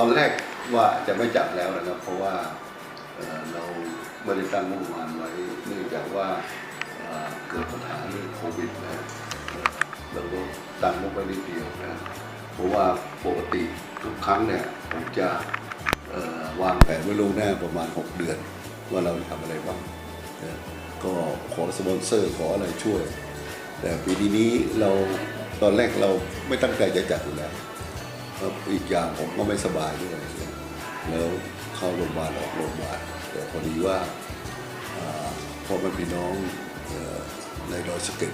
ตอนแรกว่าจะไม่จัดแล้วนะครับ เพราะว่าเราไม่ได้ตั้งงบประมาณไว้เนื่องจากว่าเกิดปัญหาเรื่องโควิดนะเราก็ตั้งงบไว้นิดเดียวนะเพราะว่าปกติทุกครั้งเนี่ยผมจะวางแผนไว้ล่วงหน้าประมาณ 6 เดือน ว่าเราจะทำอะไรบ้างก็ขอสปอนเซอร์ขออะไรช่วย แต่ปีนี้เราตอนแรกเราไม่ตั้งใจจะจัดอยู่แล้ว แล้วอีกอย่างผมก็ไม่สบายด้วย แล้วเข้าโรงพยาบาลออกโรงพยาบาลแต่พอดีว่าพ่อแม่พี่น้องอในดอยสะเก็ด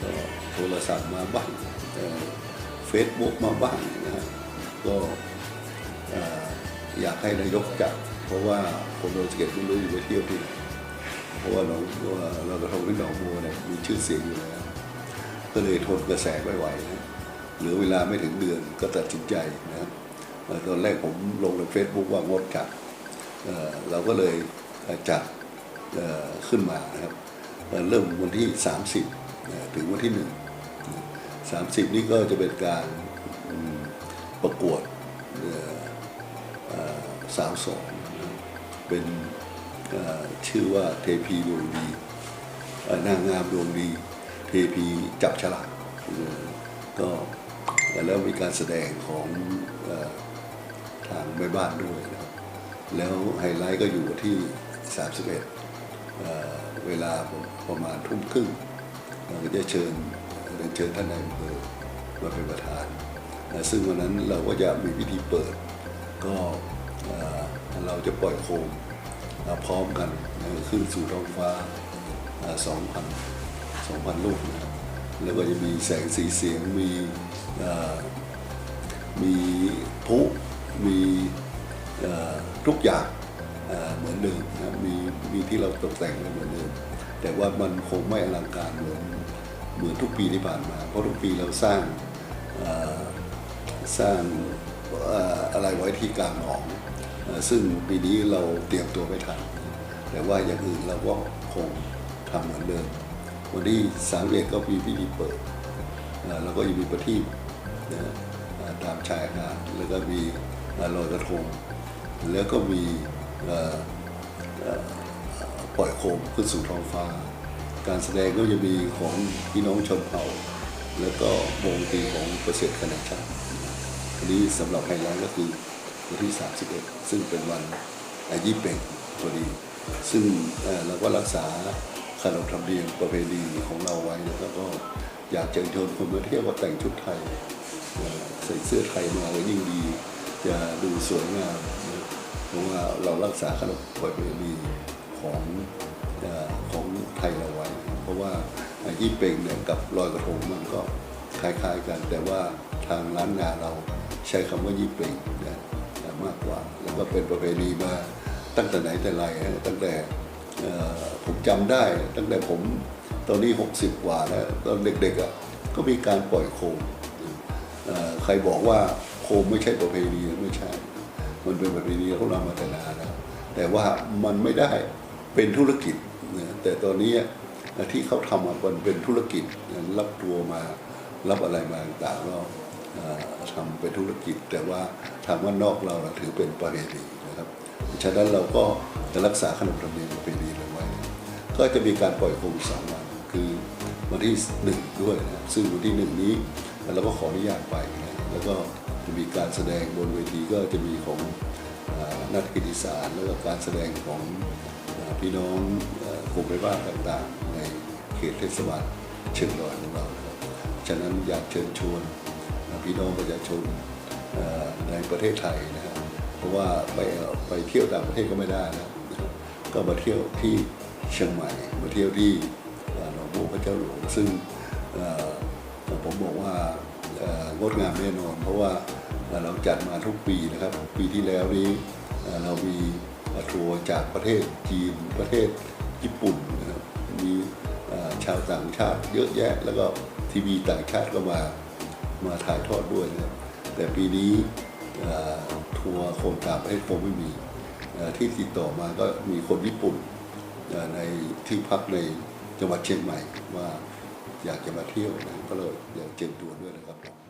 ก็โทรศัพท์มาบ้างเฟซบุ๊กมาบ้างนะฮะก็ออยากให้นายกจัดเพราะว่าคนดอยสะเก็ดไม่รู้อยู่ไปเที่ยวที่ไหนเพราะว่าเราว่าเรากระทงที่หนองบัวเนี่ยมีชื่อเสียงอยู่แล้วก็เลยทนกระแสไม่ไหวนะ เหลือเวลาไม่ถึงเดือนก็ตัดสินใจนะครับตอนแรกผมลงใน Facebook ว่างดจัดเเราก็เลยจัดขึ้นมานะครับเเริ่มวันที่ 30 ถึงวันที่ 1 30 นี่ก็จะเป็นการประกวดสาวสองเป็นชื่อว่าเทพีดวงดีนางงามดวงดี เทพีจับฉลากเอ่แล้วมีการแสดงของอทางแม่บ้านด้วยนะครับ แล้วไฮไลท์ก็อยู่ที่ 31เเวลาประมาณทุ่มครึ่งเราก็จะเชิญเรียนเชิญท่านนายอำเภอมาเป็นประธานนะซึ่งวันนั้นเราก็จะมีพิธีเปิด ก็เอ่อเราจะปล่อยโคมอ่าพร้อมกันขึ้นสู่ท้องฟ้าสองพันสองพันลูกนะครับ แล้วก็จะมีแสงสีเสียงมีมีพุมีทุกอย่างเหมือนเดิมนะมีมีที่เราตกแต่งไว้เหมือนเดิมแต่ว่ามันคงไม่อลังการเหมือนเหมือนทุกปีที่ผ่านมา เพราะทุกปีเราสร้างสร้างอะไรไว้ที่กลางหนอง ซึ่งปีนี้เราเตรียมตัวไม่ทันแต่ว่าอย่างอื่นเราก็คงทำเหมือนเดิม วันที่สามเอ็ดก็มีพิธีเปิดแล้วก็ยังมีประทีปตามชายหาดแล้วก็มีลอยกระทง แล้วก็มีปล่อยโคมขึ้นสู่ท้องฟ้า การแสดงก็จะมีของพี่น้องชนเผ่า แล้วก็วงตีของเกษตรคณะชาติอันนี้สำหรับไฮไลท์ก็คือวันที่ 31 ซึ่งเป็นวันอายี่เป็งพอดี ซึ่งเราก็รักษา ขนบธรรมเนียมประเพณีของเราไว้แล้วก็อยากเชิญชวนคนมาเที่ยวว่าแต่งชุดไทยใส่เสื้อไทยมาก็ยิ่งดี จะดูสวยงามเพราะว่าเรารักษาขนบประเพณีของของไทยเราไว้ เพราะว่ายี่เป็งเนี่ยกับลอยกระทงมันก็คล้ายๆกัน แต่ว่าทางร้านงานเราใช้คำว่ายี่เป็งนะมากกว่า แล้วก็เป็นประเพณีมาตั้งแต่ไหนแต่ไรฮะตั้งแต่ ผมจำได้ตั้งแต่ผมตอนนี้ 60 กว่าแล้วตอนเด็กๆอะก็มีการปล่อยโคมใครบอกว่าโคมไม่ใช่ประเพณีไม่ใช่ มันเป็นประเพณีของเรามาแต่นานแล้วแต่ว่ามันไม่ได้เป็นธุรกิจแต่ตอนนี้ที่เขาทำมันเป็นธุรกิจรับตัวมารับอะไรมาต่างๆก็ทำเป็นธุรกิจ แต่ว่าทางว่านอกเราถือเป็นประเพณีนะครับฉะนั้นเราก็ จะรักษาขนบธรรมเนียมประเพณีเราไว้ ก็จะมีการปล่อยโคมสองวันคือวันที่หนึ่งด้วยนะซึ่งวันที่หนึ่งนี้เราก็ขออนุญาตไปนะแล้วก็จะมีการแสดงบนเวทีก็จะมีของอนักกิติสารแล้วก็การแสดงของอพี่น้องกลุ่มแม่บ้านต่างๆ ในเขตเทศบาลเชียงรายของเราครับฉะนั้นอยากเชิญชวนพี่น้องประชาชนในประเทศไทยนะครับเพราะว่าไปไปเที่ยวต่างประเทศก็ไม่ได้นะ ก็มาเที่ยวที่เชียงใหม่ มาเที่ยวที่หนองบัวพระเจ้าหลวง ซึ่งผมบอกว่างดงามแน่นอน เพราะว่าเราจัดมาทุกปีนะครับ ปีที่แล้วนี้เรามีทัวร์จากประเทศจีนประเทศญี่ปุ่นนะครับมีชาวต่างชาติเยอะแยะ แล้วก็ทีวีต่างชาติก็มามาถ่ายทอดด้วยนะครับแต่ปีนี้ทัวร์โครงการประเทศคงไม่มี ที่ติดต่อมาก็มีคนญี่ปุ่นในที่พักในจังหวัดเชียงใหม่ว่าอยากจะมาเที่ยวนะก็เลยอยากเชิญชวด้วยนะครับ